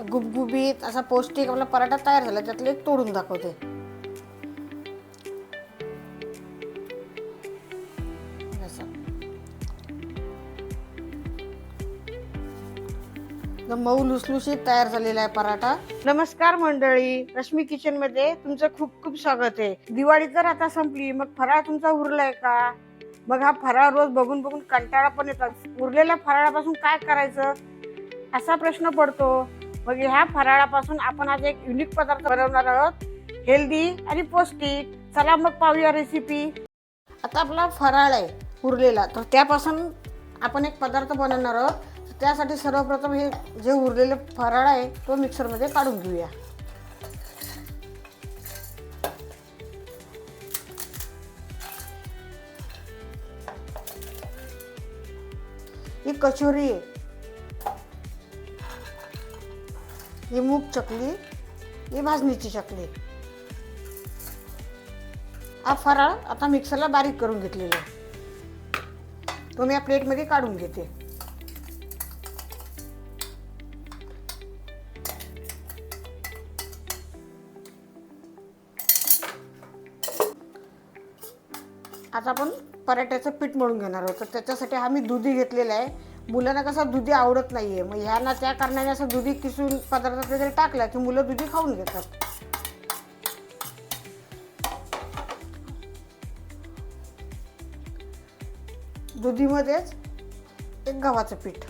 गुबगुबीत असा पौष्टिक आपला पराठा तयार झाला त्यातले एक तोडून दाखवते. मऊ लुसलुशीत तयार झालेला आहे पराठा. नमस्कार मंडळी रश्मी किचनमध्ये तुमचं खूप खूप स्वागत आहे. दिवाळी तर आता संपली मग फराळ तुमचा उरलाय का? मग हा फराळ रोज बघून बघून कंटाळा पण येतात. उरलेल्या फराळापासून काय करायचं? असा प्रश्न पडतो. मग ह्या फराळापासून आपण आज एक युनिक पदार्थ बनवणार आहोत. हेल्दी आणि पौष्टिक. चला मग पाहूया रेसिपी आता आपला फराळ आहे उरलेला. तर त्यापासून आपण एक पदार्थ बनवणार आहोत. तर त्यासाठी सर्वप्रथम हे जे उरलेले फराळ आहे तो मिक्सरमध्ये काढून घेऊया. ही कचोरी आहे. ही मूग चकली ही भाजणीची चकली. हा फराळ आता मिक्सरला बारीक करून घेतलेला आहे. तो मी या प्लेटमध्ये काढून घेते. आता आपण पराठ्याचं पीठ मळून घेणार आहोत. तर त्याच्यासाठी हा मी दुधी घेतलेला आहे. मुलांना कसं दुधी आवडत नाहीये. मग ह्यांना त्या कारणाने असं दुधी किसून पदार्थात वगैरे टाकला की मुलं दुधी खाऊन घेतात. दुधीमध्येच एक गव्हाचं पीठ.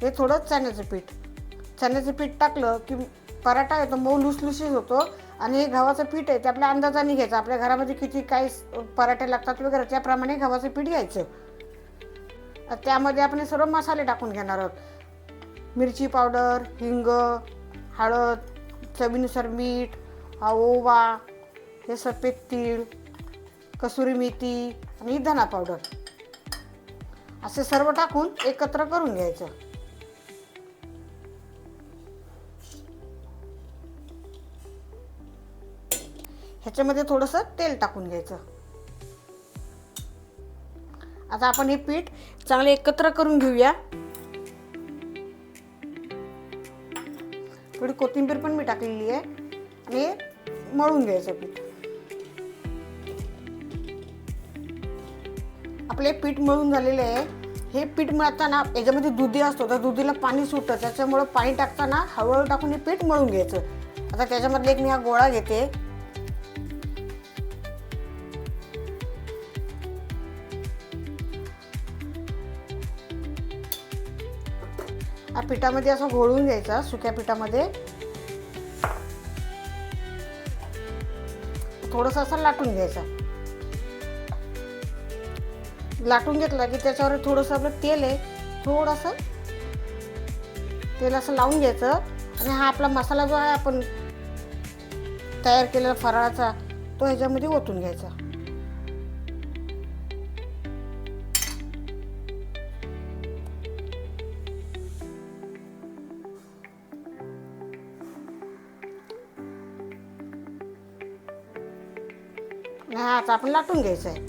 हे थोडं चण्याचं पीठ. चण्याचं पीठ टाकलं की पराठा येतो मऊ लुसलुशीत होतो. आणि हे गव्हाचं पीठ आहे ते आपल्या अंदाजाने घ्यायचं. आपल्या घरामध्ये किती काय पराठे लागतात वगैरे त्याप्रमाणे गव्हाचं पीठ घ्यायचं. त्यामध्ये आपण सर्व मसाले टाकून घेणार आहोत. मिरची पावडर हिंग हळद चवीनुसार मीठ ओवा हे सफेद तीळ कसुरी मेथी आणि धना पावडर. असे सर्व टाकून एकत्र करून घ्यायचं. ह्याच्यामध्ये थोडंसं तेल टाकून घ्यायचं. आता आपण हे पीठ चांगले एकत्र करून घेऊया. थोडी कोथिंबीर पण मी टाकलेली आहे. आणि मळून घ्यायचं पीठ. आपले पीठ मळून झालेले आहे. हे पीठ मळताना याच्यामध्ये दुधी असतो तर दुधीला पाणी सुटतं. त्याच्यामुळं पाणी टाकताना हळूहळू टाकून हे पीठ मळून घ्यायचं. आता त्याच्यामधले एक मी हा गोळा घेते. हा पिठामध्ये असं घोळून घ्यायचा सुक्या पिठामध्ये. थोडंसं असं लाटून घ्यायचा. लाटून घेतला की त्याच्यावर थोडंसं आपलं तेल आहे थोडंसं तेल असं लावून घ्यायचं आणि हा आपला मसाला जो आहे आपण तयार केलेला फराळाचा तो ह्याच्यामध्ये ओतून घ्यायचा. हा आता आपण लाटून घ्यायचं आहे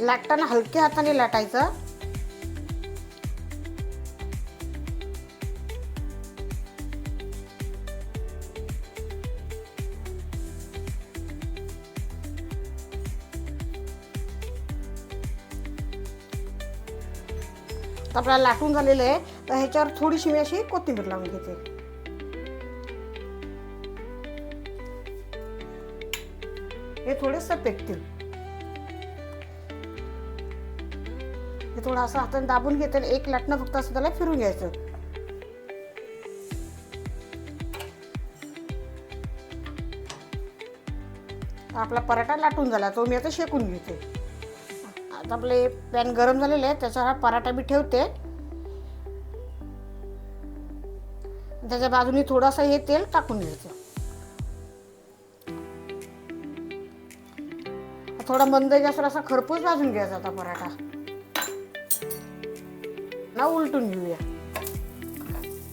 लाटताना हलक्या हाताने लाटायचं. तर आपल्याला लाटून झालेलं आहे. तर ह्याच्यावर थोडीशी मी अशी कोथिंबीर लावून घेते. हे थोडेसे पेटतील. हे थोडं असं हाताने दाबून घेते एक लाटणं फक्त असं त्याला फिरून घ्यायचं. आपला पराठा लाटून झाला तो मी आता शेकून घेते. आता आपले पॅन गरम झालेले आहे त्याच्यावर हा पराठा मी ठेवते. त्याच्या बाजूने थोडासा हे तेल टाकून घ्यायचं. थोडा मंद गॅसवर असा खरपूस भाजून घ्यायचा आता पराठा. ना उलटून घेऊया.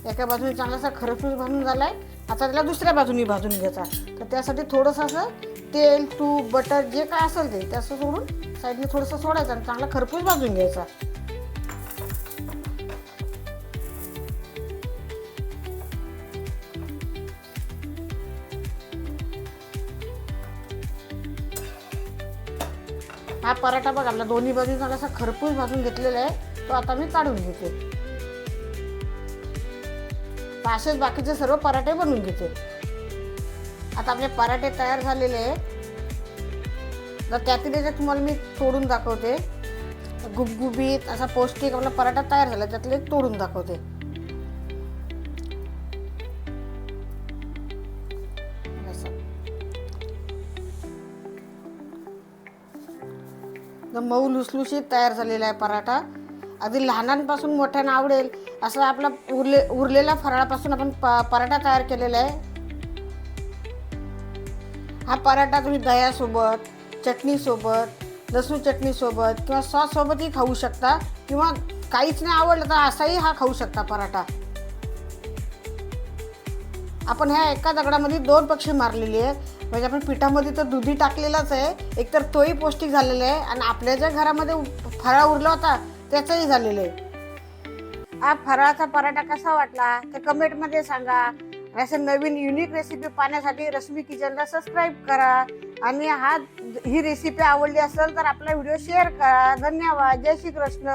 एका बाजूने चांगलासा खरपूस भाजून झालाय आता त्याला दुसऱ्या बाजूने भाजून घ्यायचा. तर त्यासाठी थोडंसं असं तेल तूप बटर जे काय असेल ते त्याचं सोडून साईडने थोडंसं सोडायचं आणि चांगला खरपूस भाजून घ्यायचा. हा पराठा बघ आपला दोन्ही बाजून असा खरपूस भाजून घेतलेला आहे. तो आता मी काढून घेते. तर असेच बाकीचे सर्व पराठे बनवून घेते. आता आपले पराठे तयार झालेले आहेत. तर त्यातील याच्यात तुम्हाला मी तोडून दाखवते. गुबगुबीत असा पौष्टिक आपला पराठा तयार झाला त्यातले एक तोडून दाखवते. एकदम मऊ लुसलुशीत तयार झालेला आहे पराठा. अगदी लहानांपासून मोठ्यांना आवडेल असा आपला उरले उरलेला फराळापासून आपण प पराठा तयार केलेला आहे. हा पराठा तुम्ही दह्यासोबत चटणीसोबत लसूण चटणीसोबत किंवा सॉससोबतही खाऊ शकता किंवा काहीच नाही आवडलं तर असाही हा खाऊ शकता पराठा. आपण ह्या एका दगडामध्ये दोन पक्षी मारलेली आहेत. म्हणजे आपण पिठामध्ये तर दुधी टाकलेलाच आहे. एकतर तोही पौष्टिक झालेला आहे आणि आपल्या ज्या घरामध्ये फराळ उरला होता त्याचंही झालेलं आहे. हा फराळाचा पराठा कसा वाटला? ते कमेंटमध्ये सांगा. असे नवीन युनिक रेसिपी पाहण्यासाठी रश्मी किचनला सबस्क्राईब करा. आणि हा ही रेसिपी आवडली असेल तर आपला व्हिडिओ शेअर करा. धन्यवाद. जय श्री कृष्ण.